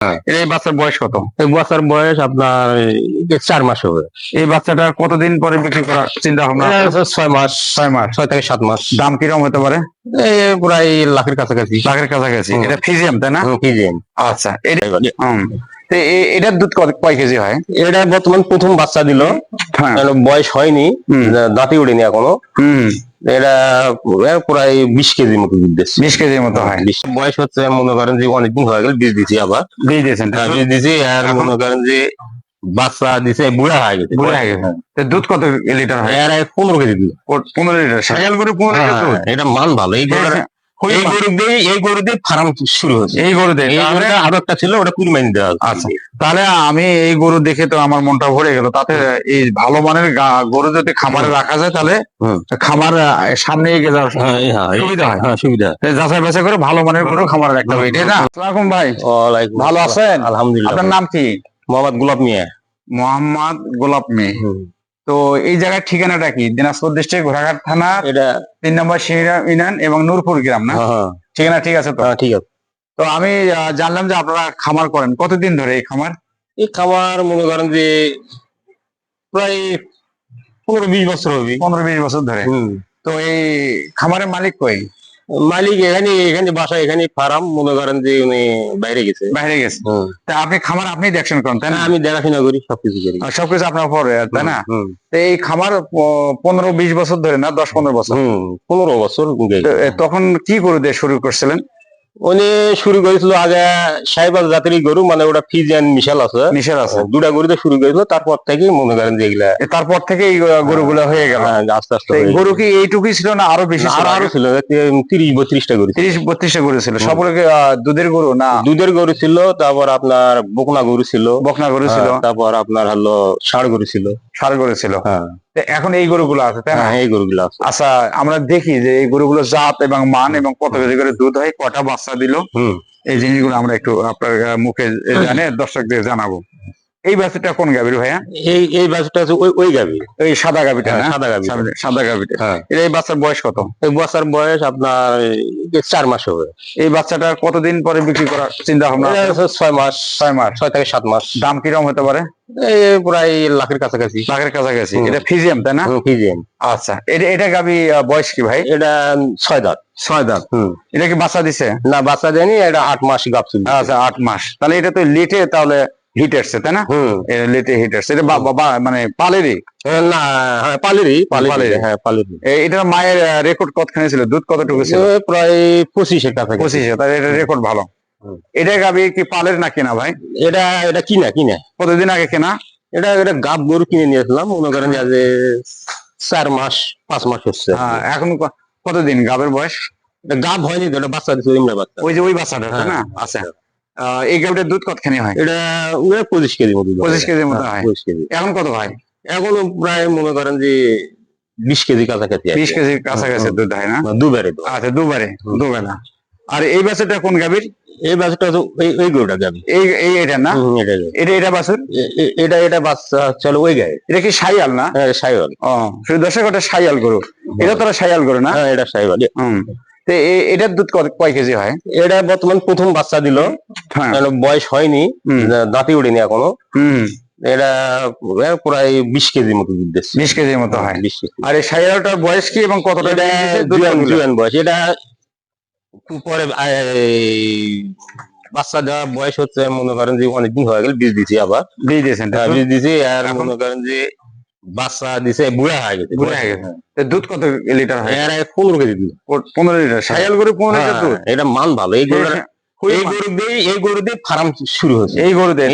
হ্যাঁ। এই বাচ্চার বয়স কত? এই বাচ্চার বয়স আপনার চার মাস হবে। এই বাচ্চাটা কতদিন পরে বিক্রি করার চিন্তা ভাবনা? ছয় মাস। ছয় মাস। ছয় থেকে সাত মাস। দাম কীরকম হতে পারে? এই প্রায় লাখের কাছাকাছি। লাখের কাছাকাছি। এটা ফিজিয়াম তাই না? পিজিএন আচ্ছা এটা এটার দুধ কয় কেজি হয়? এটা বর্তমান প্রথম বাচ্চা দিল। হ্যাঁ। বয়স হয়নি দাঁতি উঠেনি এখনও। হুম। এটা প্রায় বিশ কেজির মতো দুধ দিচ্ছে। বিশ কেজির মতো হয়। বয়স হচ্ছে মনে করেন যে অনেকদিন হয়ে গেল বীজ দিছি আবার। বীজ দিয়েছেন। হ্যাঁ, বীজ দিছি আর মনে করেন যে বাচ্চা দিছে বুড়া হয়ে গেছে। বুড়া হয়ে গেছে। দুধ কত লিটার হয়? এর পনেরো কেজি দুধ। পনেরো লিটার। সাইকেল করে পনেরো লিটার হ্যাঁ, এটা মান ভালো। এই এই। গরু দিয়ে এই গরু দিয়ে ফার্ম শুরু হয়েছে। এই গরু এই আরও একটা ছিল ওটা কুরবানি দেওয়া আচ্ছা। তাহলে আমি এই গরু দেখে তো আমার মনটা ভরে গেল। তাতে এই ভালো মানের গরু যদি খামারে রাখা যায় তাহলে। খামার সামনে এগিয়ে যাওয়ার হ্যাঁ হ্যাঁ সুবিধা হয়। হ্যাঁ সুবিধা। যাচাই বাছাই করে ভালো মানের গরু খামারে রাখতে হবে। এটাই না? আসসালাম ভাই। ওয়ালাইকুম ভালো আছেন? আলহামদুলিল্লাহ আপনার নাম কি? মোহাম্মদ গোলাপ মিয়া। মোহাম্মদ গোলাপ মে তো এই জায়গার ঠিকানাটা কি? দিনাজপুর ডিস্ট্রিক্ট ঘোড়াঘাট থানা এটা তিন নম্বর শিরা ইউনিয়ন এবং নূরপুর গ্রাম না? হ্যাঁ, হ্যাঁ, ঠিকানা ঠিক আছে তো? হ্যাঁ, ঠিক আছে। তো আমি জানলাম যে আপনারা খামার করেন। কতদিন ধরে এই খামার? এই খামার মনে করেন যে প্রায় পনেরো বিশ বছর হবে। পনেরো বিশ বছর ধরে। তো এই খামারের মালিক কই? মালিক এখানে এখানে বাসা এখানে ফার্ম মনে করেন যে উনি বাইরে গেছে। বাইরে গেছে। তা আপনি খামার আপনি দেখছেন কোন তাই না? আমি দেখাশোনা করি সবকিছু করি। সবকিছু আপনার পরে তাই না? এই খামার পনেরো বিশ বছর ধরে না দশ পনেরো বছর? পনেরো বছর তখন কি করে দিয়ে শুরু করছিলেন? উনি শুরু করেছিল আগে সাইবাল জাতেরই গরু মানে ওটা ফিজিয়ান মিশাল আছে। নিষেধ আছে। দুটা গরুতে শুরু করেছিল তারপর থেকে মনে করেন যে এগুলা তারপর থেকে এই গরুগুলো হয়ে গেল। হ্যাঁ, আস্তে আস্তে গরু কি এইটুকুই ছিল না আরও বেশি। ছিল আরও ছিল তিরিশ বত্রিশটা গরু তিরিশ বত্রিশটা গরু ছিল। হুম। সবগুলো দুধের গরু না? দুধের গরু ছিল তারপর আপনার বকনা গরু ছিল। বকনা গরু ছিল। হ্যাঁ, তারপর আপনার হলো ষাঁড় গরু ছিল। ষাড় গরু ছিল হ্যাঁ। তো এখন এই গরুগুলো আছে তাই না? হ্যাঁ, এই গরুগুলো আছে। আচ্ছা আমরা দেখি যে এই গরুগুলো জাত এবং মান এবং কত কেজি করে দুধ হয় কটা বাচ্চা দিল? হুম। এই জিনিসগুলো আমরা একটু আপনার মুখে জানে দর্শকদের জানাব। এই বাচ্চাটা কোন গাভীর ভাইয়া? এই এই বাছুরটা আছে ওই ওই গাবি এই সাদা গাভীটা হ্যাঁ, সাদা গাভী। সাদা- গাভীটা। হ্যাঁ। এটা এই বাচ্চার বয়স কত? এই বাচ্চার বয়স আপনার চার মাস হবে। এই বাচ্চাটা কতদিন পরে বিক্রি করার চিন্তা ভাবনা ছয় মাস। ছয় মাস। ছয় থেকে সাত মাস। দাম কীরকম হতে পারে? এই প্রায় লাখের কাছাকাছি। লাখের কাছাকাছি। এটা ফিজিয়াম তাই না? পিজিএম আচ্ছা এটা এটা গাভী আহ, বয়স কি ভাই? এটা ছয় দাঁত। ছয় দাঁত। হুম। এটা কি বাচ্চা দিছে? না বাচ্চা দেয়নি এটা আট মাস গাপ আচ্ছা আট মাস। তাহলে এটা তো লেটে তাহলে হিট আসছে তাই না? হুম। এটা লেটে হিট আসছে এটা বা- বা- মানে পালেরই? না হ্যাঁ পালেরই পালেরই পালেরই। হ্যাঁ পালেরই। এ- মায়ের রেকর্ড কতখানি ছিল? দুধ কতটুকু ছিল? প্রায় পঁচিশের কাছাকাছি। পঁচিশে তাহলে এটা রেকর্ড ভালো। এটা গাবি কি পালের না কেনা ভাই? এটা এটা কিনা কিনা। কতদিন আগে কেনা? এটা এটা গাব গরু কিনে নিয়েছিলাম মনে করেন আজ চার মাস পাঁচ মাস হচ্ছে। হ্যাঁ, এখন কতদিন গাবের বয়স? এটা গাব হয়নি তো এটা বাচ্চা দিচ্ছে বাচ্চা। ওই যে ওই বাচ্চাটা না। আচ্ছা এই গাবিটার দুধ কতখানি হয়? এটা পঁচিশ কেজি মতো পঁচিশ কেজির মতো হ্যাঁ, হয়। এখন কত হয়? এখনও প্রায় মনে করেন যে বিশ কেজি কাছাকাছি বিশ কেজির কাছাকাছি দুধ হয় না? দুবারে আচ্ছা দুবারে দুবেলা। আর এই বাছুরটা কোন গাবির এই তো এই ওই গরুটা গাবি এই এই এটা না? এটা এটা এটা বাছুর? এটা এটা বাচ্চা চলো ওই গায়ে এটা কি সাইয়াল না? হ্যাঁ সাইওয়াল ও শুধু দর্শক ওটা সাইয়াল গরু। এটা তোরা সাইয়াল গরু না? হ্যাঁ এটা সাইওয়াল হুম। তো এটার দুধ কত- কয় কেজি হয়? এটা বর্তমান প্রথম বাচ্চা দিল। হ্যাঁ। বয়স হয়নি দাঁতি উঠেনি এখনও। এটা প্রায় বিশ কেজির মতো দুধ দিচ্ছে। বিশ কেজির মতো হয়। আর এই সাইয়ালটার বয়স কি এবং কতটা বয়স। এটা পরে বাচ্চা দেওয়া বয়স হচ্ছে মনে করেন যে অনেকদিন হয়ে গেল বীজ দিছি আবার। দিয়ে দিয়েছেন। হ্যাঁ, বীজ দিছি আর মনে করেন যে বাচ্চা দিছে বুড়া হয়ে গেছে বুড়া হয়ে গেছে। দুধ কত লিটার হয়? এর আগে পনেরো কেজি ও- পনেরো লিটার সাইয়াল গরু পনেরো লিটার দুধ? হ্যাঁ, এটা মান ভালো। এই গরু এই গরু দিয়ে এই গরু দিয়ে ফার্ম শুরু হয়েছে। এই গরু দিয়ে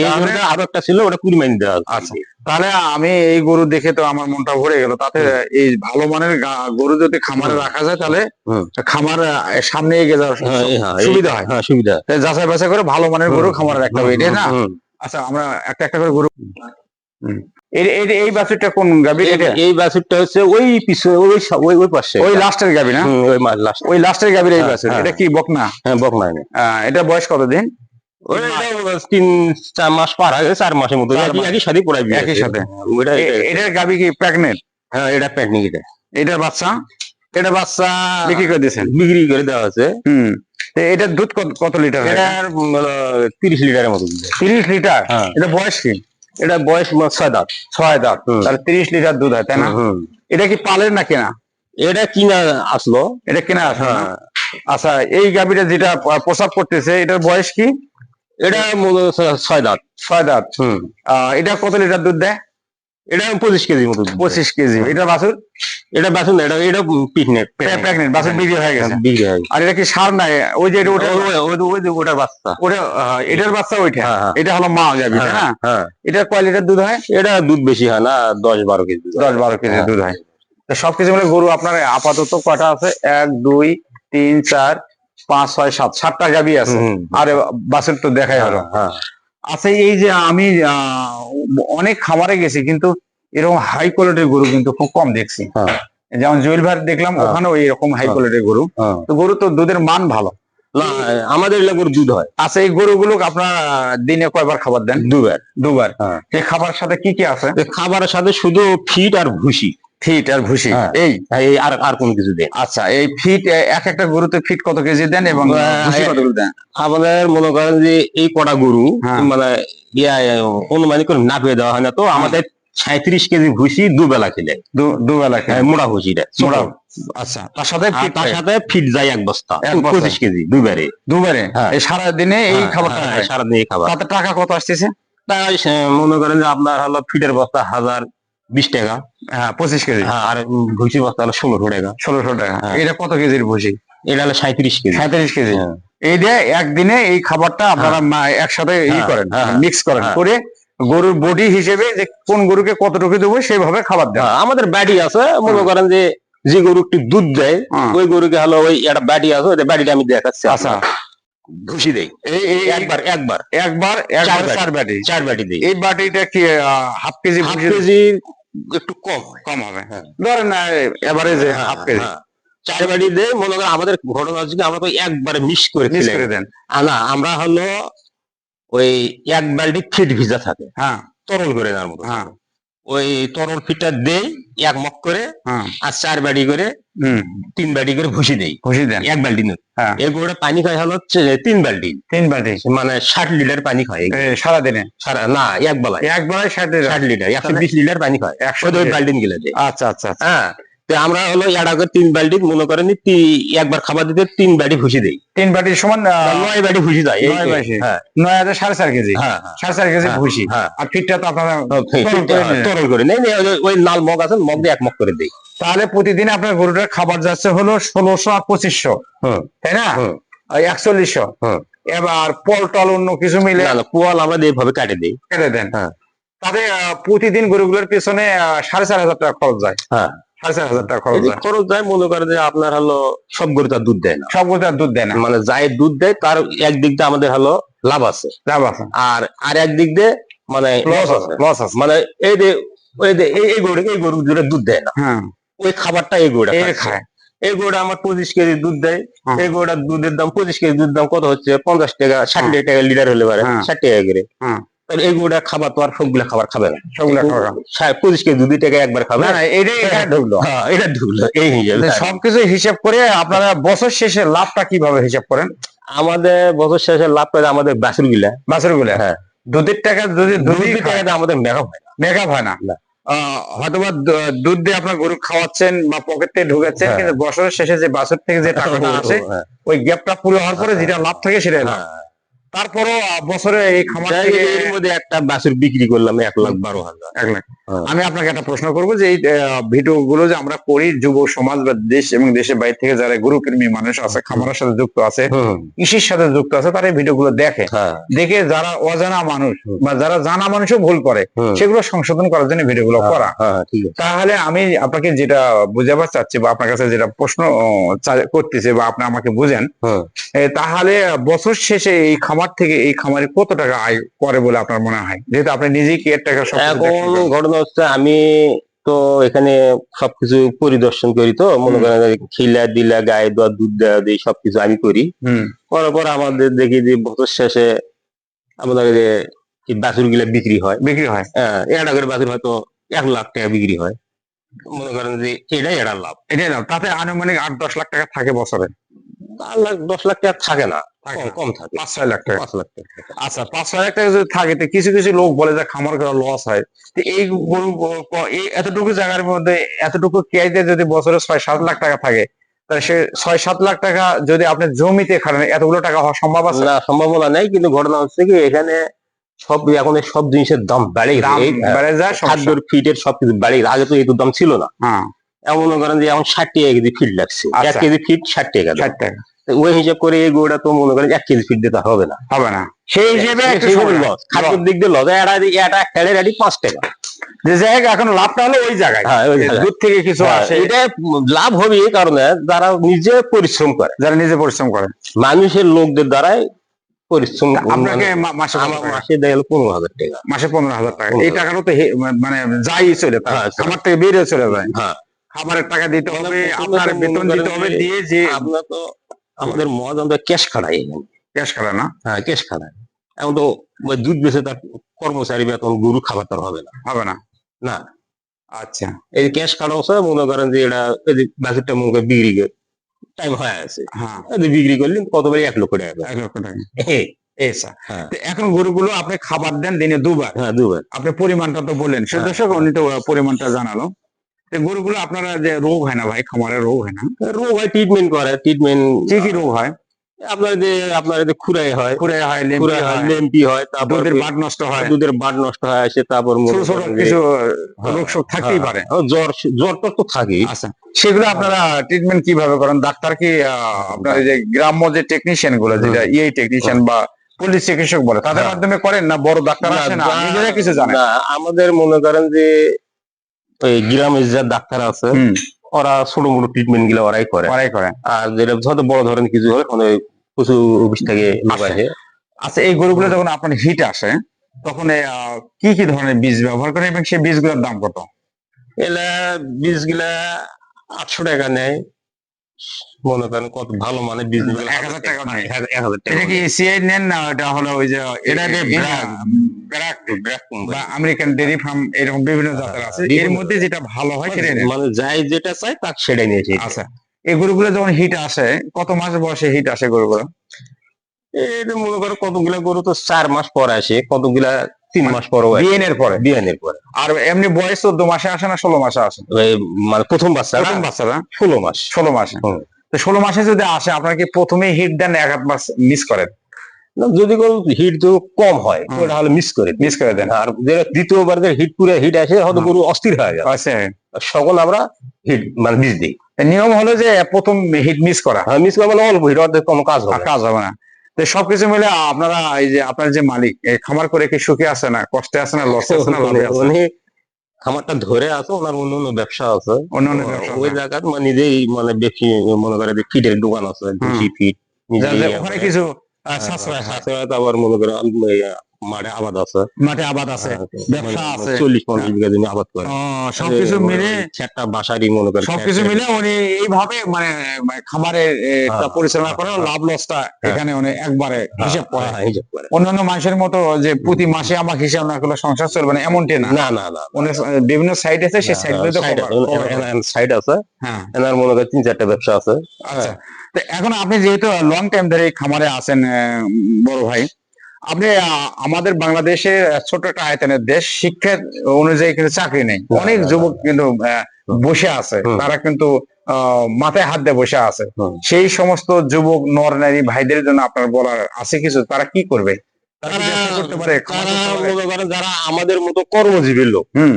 আরও একটা ছিল ওটা কুড়ি দেওয়া হচ্ছে। আচ্ছা। তাহলে আমি এই গরু দেখে তো আমার মনটা ভরে গেল। তাতে এই ভালো মানের গরু যদি খামারে রাখা যায় তাহলে খামার সামনে এগিয়ে যাওয়ার হ্যাঁ, হ্যাঁ, সুবিধা হয় হ্যাঁ। সুবিধা। যাচাই বাছাই করে ভালো মানের গরু খামারে রাখতে হবে এটাই না? আচ্ছা আমরা একটা একটা করে গরু। এই- বাছুরটা কোন গাবি এই- বাছুরটা হচ্ছে ওই পিছনে ওই ওই ওই পাশে। ওই লাস্টের গাবি না? ওই লাস্ট ওই লাস্টের গাবির এই হ্যাঁ, বাছুর। হ্যাঁ। এটা কি বকনা? হ্যাঁ বকনায় আহ, এটা বয়স কতদিন? ওই তিন চার মাস পার হয়ে চার মাসের মতো। একই সাথে। একই এটার গাবি কি প্রেগনেন্ট হ্যাঁ এটা এটা। এটার বাচ্চা? এটা বাচ্চা বিক্রি করে দিয়েছেন? বিক্রি করে দেওয়া হুম। এটার দুধ কত লিটার এটার তিরিশ লিটারের মতো তিরিশ লিটার? হ্যাঁ। এটা বয়স কি? এটা বয়স ছয় দাঁত। ছয় দাঁত তাহলে তিরিশ লিটার দুধ হয় তাই না? এটা কি পালের না কেনা? এটা কিনা আসলো। এটা কেনা আসলো? হ্যাঁ। আচ্ছা এই গাভীটা যেটা প্রসাব করতেছে এটার বয়স কি? এটা ছয় দাঁত। ছয় দাঁত। এটা কত লিটার দুধ দেয়? এটা পঁচিশ কেজি মতো পঁচিশ কেজি। এটা বাছুর এটা বাছুর না এটা এটা পিকনিক প্রেগনেন্ট বাছুর বিক্রি হয়ে গেছে। বিক্রি হয় আর এটা কি সার নাই? ওই যে ওটা ওই- যে ওটার বাচ্চা। ওটা এটার বাচ্চা ওইটা? হ্যাঁ, হ্যাঁ। এটা হলো মা না হ্যাঁ, হ্যাঁ? এটা কয় লিটার দুধ হয়? এটা দুধ বেশি হয় না দশ বারো কেজি। দশ বারো কেজি হ্যাঁ। দুধ হয়। তো সবকিছু মিলে গরু আপনার আপাতত কটা আছে? এক দুই তিন চার পাঁচ ছয় সাত সাতটা গাভী আছে। আর বাছুর তো দেখাই হলো। হ্যাঁ, হ্যাঁ। আচ্ছা এই যে আমি অনেক খামারে গেছি কিন্তু এরকম হাই কোয়ালিটির গরু কিন্তু খুব কম দেখছি হ্যাঁ। যেমন জুয়েল ভাই দেখলাম। ওখানেও এরকম হাই। কোয়ালিটির গরু হ্যাঁ। তো গরু তো দুধের মান ভালো আমাদের এলাকার দুধ হয় আচ্ছা এই গরুগুলো আপনার দিনে কয়বার খাবার দেন দুবার দুবার হ্যাঁ। এই খাবারের সাথে কি কি আছে খাবারের সাথে শুধু ফিট আর ভুসি ফিট আর ভুসি হ্যাঁ। এই এই আর আর কোনো কিছু দেয় না। আচ্ছা এই ফিট এক একটা গরুতে ফিট কত কেজি দেন এবং ভুসি কতগুলো দেন আমাদের মনে করেন যে এই কটা গরু হ্যাঁ। মানে ইয়া অনুমানিক করে না পেয়ে দেওয়া হয় না তো আমাদের সাঁত্রিশ কেজি ভুসি দুবেলা খেলে দুবেলা খেলে হ্যাঁ, মোড়া ভুসিটা মোড়া। আচ্ছা তার সাথে ফিট তার সাথে ফিট যায় এক বস্তা। পঁচিশ কেজি দুবারে দুবারে হ্যাঁ। এই সারা দিনে এই হ্যাঁ, খাবারটা হ্যাঁ, খায়। সারাদিন এই খাবার তাতে টাকা কত আসতেছে তাই মনে করেন যে আপনার হলো ফিটের বস্তা হাজার বিশ টাকা। হ্যাঁ পঁচিশ কেজি। হ্যাঁ, আর ভুসি বস্তা হলো ষোলোশো টাকা। ষোলোশো টাকা। হ্যাঁ। এটা কত কেজির ভুসি? এটা হলো সাঁত্রিশ কেজি। সাঁত্রিশ কেজি। হ্যাঁ। এই দিয়ে একদিনে এই খাবারটা আপনারা একসাথে ই করেন মিক্স করেন। করে গরুর বডি হিসেবে যে কোন গরুকে কতটুকু দেবো সেভাবে খাবার দেন। হ্যাঁ, আমাদের ব্যাটি আছে মনে। করেন যে যে গরু একটু দুধ দেয়। ওই গরুকে হলো ওই একটা ব্যাটি আছে ওই ব্যাটিটা আমি দেখাচ্ছি আচ্ছা। ভুসি দেই। এই একবার একবার। একবার। চার বাটি চার ব্যাটি দেই। এই বাটিটা কি হাফ কেজি হাফ কেজি একটু কম কম হবে হ্যাঁ। ধরেন এভারেজে হ্যাঁ, হাফ কেজি। হ্যাঁ। চার বাড়ি দিয়ে মনে করেন আমাদের ঘটনা হচ্ছে আমরা তো একবারে মিস করে মিস করে দেন। না আমরা হলো ওই এক বাল্টি ফিট ভিজা থাকে। হ্যাঁ। তরল করে দেওয়ার মতো হ্যাঁ। ওই তরল ফিটার দেই এক মগ করে হ্যাঁ। আর চার বাড়ি করে তিন বাড়ি করে ভুসি দেই। ভুসি দেন। এক বালতি নয় হ্যাঁ। এই গরুটা পানি খায় হলো হচ্ছে তিন বালতি। তিন বাল্টি মানে ষাট লিটার পানি খায় সারা দিনে সারাদিনে? সারা না এক বেলায়। এক বেলায় ষাট লিটার। ষাট লিটার একশো বিশ লিটার পানি খায় একশো দুই তো ওই বাল্টিন গেলে দেয় আচ্ছা আচ্ছা। হ্যাঁ। তো আমরা হলো আগে তিন বাল্টি মনে করেন একবার খাবার দিতে তিন বাটি ভুসি দিই। তিন বাটির সমান নয় বাটি ভুসি যায় এই নয় বাটি। হ্যাঁ। নয় হাজার সাড়ে চার কেজি। হ্যাঁ হ্যাঁ। সাড়ে চার কেজি ভুসি আর ফিটটা তো আপনারা তরল করে নেই ওই- লাল মগ আছে মগ দিয়ে এক মগ করে দেই। তাহলে প্রতিদিন আপনার গরুটার খাবার যাচ্ছে হলো ষোলোশো আর পঁচিশশো তাই না? একচল্লিশশো। এবার পল টল অন্য কিছু মিলে পোয়াল আমরা এইভাবে কাটে দিই। কেটে দেন। হ্যাঁ। তাতে প্রতিদিন গরুগুলোর পেছনে সাড়ে চার হাজার টাকা খরচ যায়। হ্যাঁ। সাড়ে হাজার টাকা খরচ যায় খরচ যায় মনে করে যে আপনার হলো সব গরু তার দুধ দেয় না। সব গরু দুধ দেয় না। মানে যাই দুধ দেয় তার একদিক দিয়ে আমাদের হলো লাভ আছে। লাভ আছে। আর আর একদিক দিয়ে মানে লস আছে লস আছে। মানে এই যে ওই যে এই গরু এই গরু দুটো দুধ দেয় না। হ্যাঁ। ওই খাবারটা এই গরুটা খায়। এই গরুটা আমার পঁচিশ কেজি দুধ দেয়। হ্যাঁ। এই গরুটার দুধের দাম পঁচিশ কেজি দুধ দাম কত হচ্ছে? পঞ্চাশ টাকা ষাট হ্যাঁ। টাকা লিটার হলে পারে। ষাট টাকা করে। তাহলে এই খাবার তো আর সবগুলা খাবার খাবে না। সবগুলো ষাট- পঁচিশ কেজি দুধ টাকা একবার খাবে। না এটাই এখানে ঢুকলো। হ্যাঁ এটা ঢুকলো এই সবকিছু হিসাব করে আপনারা বছর শেষে লাভটা কীভাবে হিসাব করেন? আমাদের বছর শেষে লাভ আমাদের গিলা গুলো হ্যাঁ। দুধের টাকা যদি দুধের খায়, আমাদের মেঘা হয় না। মেকআপ হয় না। আহ, হয়তোবা দুধ দিয়ে আপনার গরু খাওয়াচ্ছেন বা পকেট থেকে ঢুকাচ্ছেন হ্যাঁ। কিন্তু বছরের শেষে যে বাছুর থেকে যে টাকাটা আসে হ্যাঁ, ওই গ্যাপটা পুরো হওয়ার পরে যেটা লাভ থাকে সেটাই লাভ। তারপরও বছরে এই খামার এর মধ্যে একটা বাছুর বিক্রি করলাম এক লাখ বারো হাজার। এক লাখ। হ্যাঁ। আমি আপনাকে একটা প্রশ্ন করব যে এই ভিডিও গুলো যে আমরা করি যুব সমাজ বা দেশ এবং দেশের বাইরে থেকে যারা গরুপ্রেমী মানুষ আছে খামারের সাথে যুক্ত আছে কৃষির সাথে যুক্ত আছে তারা এই ভিডিও গুলো দেখে। হ্যাঁ, দেখে যারা অজানা মানুষ বা যারা জানা মানুষও ভুল করে সেগুলো সংশোধন করার জন্য ভিডিও গুলো করা। হ্যাঁ, আছে। তাহলে আমি আপনাকে যেটা বুঝাবার চাচ্ছি বা আপনার কাছে যেটা প্রশ্ন করতেছে বা আপনি আমাকে বুঝেন তাহলে বছর শেষে এই খামার থেকে এই খামারে কত টাকা আয় করে বলে আপনার মনে হয়? যেহেতু আপনি নিজেই কি টাকা এখন ঘটনা হচ্ছে আমি তো এখানে সবকিছু পরিদর্শন করি তো মনে করেন খিলা দিলা গায়ে দেওয়া দুধ দেওয়া দিই সবকিছু আমি করি। হুম। করার পর আমাদের দেখি যে বছর শেষে আমাদের যে বাছুরগুলা বিক্রি হয়। বিক্রি হয়। হ্যাঁ একটা করে বাছুর হয়তো এক লাখ টাকা বিক্রি হয়। মনে করেন যে এটাই এটা লাভ। এটাই লাভ। তাতে আনুমানিক আট দশ লাখ টাকা থাকে বছরে। লাখ দশ লাখ টাকা থাকে না। কম থাকে পাঁচ ছয় লাখ টাকা। পাঁচ লাখ টাকা আচ্ছা পাঁচ ছয় লাখ টাকা যদি থাকে কিছু কিছু লোক বলে যে খামার করা লস হয়। তো এই গরু এতটুকু জায়গার মধ্যে এতটুকু কেয়াইতে যদি বছরে ছয় সাত লাখ টাকা থাকে তাহলে সে ছয় সাত লাখ টাকা যদি আপনি জমিতে খাটেন এতগুলো টাকা হওয়া সম্ভব আছে? না সম্ভাবনা নেই কিন্তু ঘটনা হচ্ছে কি এখানে সব এখন সব জিনিসের দাম বেড়ে বেড়ে যায়। খাদ্যর ফিটের সবকিছু বেড়ে আগে তো এই দাম ছিল না। হ্যাঁ। এমন করেন যে এখন ষাট টাকা কেজি ফিট লাগছে। এক আচ্ছা। কেজি ফিট ষাট টাকা ষাট টাকা। ওই হিসাব করে এই গরুটা তো মনে করেন এক কেজি ফিট দিতে হবে না। হবে না। সেই হিসেবে। লস খাদ্যের দিক দিয়ে লস এটা এটা খেলে রেডি পাঁচ টাকা। যে এখন লাভটা হলো ওই জায়গায়। হ্যাঁ, জায়গায়। দূর থেকে কিছু হ্যাঁ, আসে। এটা লাভ হবে এই কারণে যারা নিজে পরিশ্রম করে। যারা নিজে পরিশ্রম করে। মানুষের লোকদের দ্বারাই পরিশ্রম আপনাকে মানে মাসে আমার? মাসে দেয় হলো পনেরো হাজার টাকা। মাসে পনেরো হাজার টাকা। এই টাকাটা তো মানে যাই চলে হ্যাঁ, থেকে বেরিয়ে চলে যায়। হ্যাঁ। খাবারের টাকা দিতে হবে আপনার বেতন দিতে হবে দিয়ে যে আমরা তো আমাদের মদ আমরা ক্যাশ খাড়াই ক্যাশ করে না? হ্যাঁ ক্যাশ খাড়াই। এখন তো দুধ বেছে তার কর্মচারী বেতন গরু খাবার তার হবে না। হবে না? না। আচ্ছা। এই ক্যাশ খাড়াও স্যার মনে করেন যে এটা এই যে বাকিটা মনে করেন বিক্রি করে টাইম হয়ে আছে হ্যাঁ। বিক্রি করলেন কতবার? এক লক্ষ টাকা এক লক্ষ টাকা। হ্যাঁ। এখন গরুগুলো আপনি খাবার দেন দিনে দুবার? হ্যাঁ দুবার। আপনি পরিমাণটা তো বললেন সে হ্যাঁ। দর্শক উনি তো পরিমাণটা জানালো। গরুগুলো আপনারা যে রোগ হয় না ভাই খামারে রোগ হয় না? রোগ হয় ট্রিটমেন্ট করে ট্রিটমেন্ট কি কি রোগ হয়? আপনার যে আপনার যে খুরাই হয় খুরে হয় লেম্পি খুরাই হয় লেম্পি হয় তারপর দুধের বাট নষ্ট হয়। দুধের বাট নষ্ট হয় আসে তারপর ছোট ছোট কিছু হ্যাঁ, রোগ শোক থাকতেই হ্যাঁ, পারে। জ্বর জ্বর তো থাকেই। আচ্ছা সেগুলো আপনারা ট্রিটমেন্ট কীভাবে করেন? ডাক্তার কি আপনার যে গ্রাম্য যে টেকনিশিয়ানগুলো যেটা ইএই টেকনিশিয়ান বা পুলিশ চিকিৎসক বলে তাদের হ্যাঁ। মাধ্যমে করেন না বড় ডাক্তার না, আছে না? নিজেরা কিছু জানে আমাদের মনে করেন যে ওই গ্রামের যা ডাক্তার আছে ওরা ছোট মোটো ট্রিটমেন্টগুলো ওরাই করে। করাই করেন আর যেটা হয়তো বড় ধরনের কিছু হয় ওখানে পশু অফিস থেকে আসে। আচ্ছা এই গরুগুলো যখন আপনার হিট আসে তখন কি কি ধরনের বীজ ব্যবহার করেন এবং সেই বীজগুলোর দাম কত? এলা বীজগুলা আটশো টাকা নেয়। মনে করেন কত ভালো মানে বীজ এক হাজার টাকা নেয়। এক এক হাজার টাকা এটা কি সিআই নেন না এটা হলো ওই যে এটা বা আমেরিকান ডেরি ফার্ম এরকম বিভিন্ন জাতের আছে এর মধ্যে যেটা ভালো হয় মানে যাই যেটা চাই তাকে সেটাই নিয়েছে আচ্ছা এই গরুগুলো যখন হিট আসে কত মাস বয়সে হিট আসে গরুগুলো? এটা মনে করো কতগুলা গরু তো চার মাস পর আসে কতগুলা তিন মাস পরও আসে বিএনের পরে? বিয়ানের পরে। আর এমনি বয়স চোদ্দ মাসে আসে না ষোলো মাসে আসে? মানে প্রথম বাচ্চা প্রথম বাচ্চারা ষোলো মাস। ষোলো মাসে। ষোলো মাসে যদি আসে আপনারা কি প্রথমে হিট দেন এক মাস মিস করেন? যদি কোনো হিট তো কম হয়। ওটা হলে মিস করে মিস করে দেন আর যেটা দ্বিতীয়বার যে হিট পুরো হিট আসে হয়তো গরু অস্থির হয়ে যায়। আচ্ছা সকল আমরা হিট মানে বীজ দিই। নিয়ম হলো যে প্রথম হিট মিস করা। আর মিস করে মানে অল্প হিট অর্ধেক কোনো কাজ হবে। কাজ হবে না। তো সবকিছু মিলে আপনারা এই যে আপনার যে মালিক খামার করে কি সুখে আছে না কষ্টে আছে না লসে আছে না লাভে আছে? উনি খামারটা ধরে আছে ওনার অন্য অন্য ব্যবসা আছে। অন্য অন্য ব্যবসা ওই আছে। জায়গার মানে নিজেই মানে বেশি মনে করে যে ফিটের দোকান আছে ফিট ওখানে কিছু আহ, সাশ্রয় হয়। আবার মনে করে মাঠে আবাদ আছে। মাঠে আবাদ আছে। ব্যবসা মানে আছে। চল্লিশ পঞ্চাশ বিঘা জমি আবাদ করে। সবকিছু মিলে একটা বাসারই মনে করে সবকিছু মিলে উনি এইভাবে মানে মানে খামারের এ, একটা হ্যাঁ, পরিচালনা করে লাভ লসটা এখানে উনি একবারে হিসাব করে। হ্যাঁ, হিসাব করে। অন্যান্য মানুষের মতো যে প্রতি মাসে আমাকে হিসাব না করলে সংসার চলবে না এমনটি না। না না না উনি বিভিন্ন সাইড আছে সেই সাইড সাইড আছে। হ্যাঁ। এনার মনে করে তিন চারটা ব্যবসা আছে। আচ্ছা। তো এখন আপনি যেহেতু লং টাইম ধরে খামারে আছেন বড় ভাই আপনি আমাদের বাংলাদেশে ছোট একটা আয়তনের দেশ শিক্ষার অনুযায়ী কিন্তু চাকরি নেই। অনেক। যুবক কিন্তু বসে আছে। তারা কিন্তু মাথায় হাত দিয়ে বসে আছে। সেই সমস্ত যুবক নর নারী ভাইদের জন্য আপনার বলার আছে কিছু? তারা কি করবে? তারা কি পারে তারা মনে করেন যারা আমাদের মতো কর্মজীবী লোক। হুম।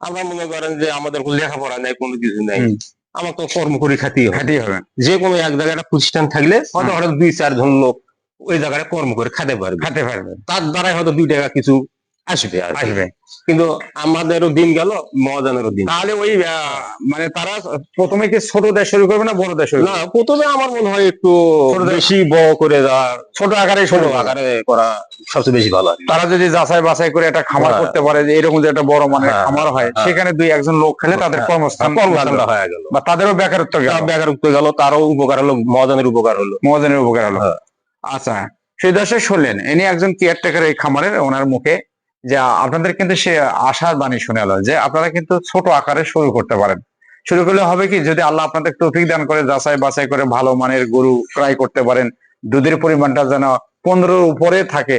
আমরা মনে করেন যে আমাদের লেখাপড়া নেই কোনো কিছু নেই। তো কর্ম করে খাতেই হবে। খাটেই হবে। যে কোনো এক জায়গায় একটা প্রতিষ্ঠান থাকলে হয়তো হঠাৎ দুই চারজন লোক ওই জায়গায় কর্ম করে খেতে পারবে। খাতে পারবে। তার দ্বারাই হয়তো দুই টাকা কিছু আসবে আসবে। কিন্তু আমাদেরও দিন গেল মহাজনেরও দিন। তাহলে ওই মানে তারা প্রথমে কি ছোট দেশ শুরু করবে না বড় দেশ শুরু না প্রথমে আমার মনে হয় একটু বেশি বড় করে দেওয়া ছোট আকারে ছোট আকারে করা সবচেয়ে বেশি ভালো তারা যদি যাচাই বাছাই করে একটা খামার হ্যাঁ। করতে পারে যে এরকম যে একটা বড় হ্যাঁ, খামার হয় হ্যাঁ। সেখানে দুই একজন লোক খেলে তাদের কর্মস্থান কর্মস্থানটা হয়ে গেল। বা তাদেরও বেকারত্ব গেল। বেকারত্ব গেল তারও উপকার হলো মহাজনের উপকার হলো। মহাজনের উপকার হলো। আচ্ছা সেই দর্শক শুনলেন ইনি একজন কেয়ারটেকার এই খামারের ওনার মুখে যে আপনাদের কিন্তু সে আশার বাণী শুনে এলো যে আপনারা কিন্তু ছোট আকারে শুরু করতে পারেন। শুরু করলে হবে কি? যদি আল্লাহ আপনাদের তৌফিক দান করে যাচাই বাছাই করে ভালো মানের গরু ক্রয় করতে পারেন দুধের পরিমাণটা যেন পনেরোর উপরে থাকে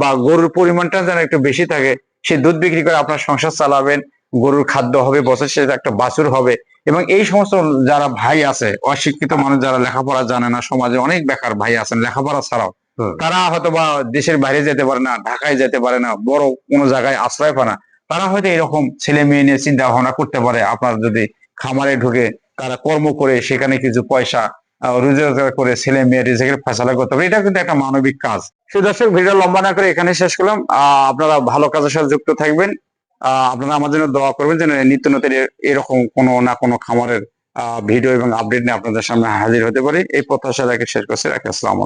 বা গরুর পরিমাণটা যেন একটু বেশি থাকে সে দুধ বিক্রি করে আপনার সংসার চালাবেন গরুর খাদ্য হবে বছর শেষে একটা বাছুর হবে এবং এই সমস্ত যারা ভাই আছে অশিক্ষিত মানুষ যারা লেখাপড়া জানে না সমাজে অনেক বেকার ভাই আছেন লেখাপড়া ছাড়াও। তারা হয়তো বা দেশের বাইরে যেতে পারে না, ঢাকায় যেতে পারে না, বড় কোনো জায়গায় আশ্রয় পায় না। তারা হয়তো এরকম ছেলে মেয়ে নিয়ে চিন্তা ভাবনা করতে পারে, আপনার যদি খামারে ঢুকে তারা কর্ম করে সেখানে কিছু পয়সা রোজগার করে ছেলে মেয়ে রিজেকের ফেসলা করতে পারে, এটা কিন্তু একটা মানবিক কাজ। সুদর্শক ভিডিও লম্বা না করে এখানে শেষ করলাম। আপনারা ভালো কাজের সাথে যুক্ত থাকবেন। আপনারা আমার জন্য দোয়া করবেন যেন নিত্য নতুন এরকম কোনো না কোনো খামারের ভিডিও এবং আপডেট নিয়ে আপনাদের সামনে হাজির হতে পারি। এই প্রত্যাশা রেখে শেষ করছি। রাখি, আসসালাম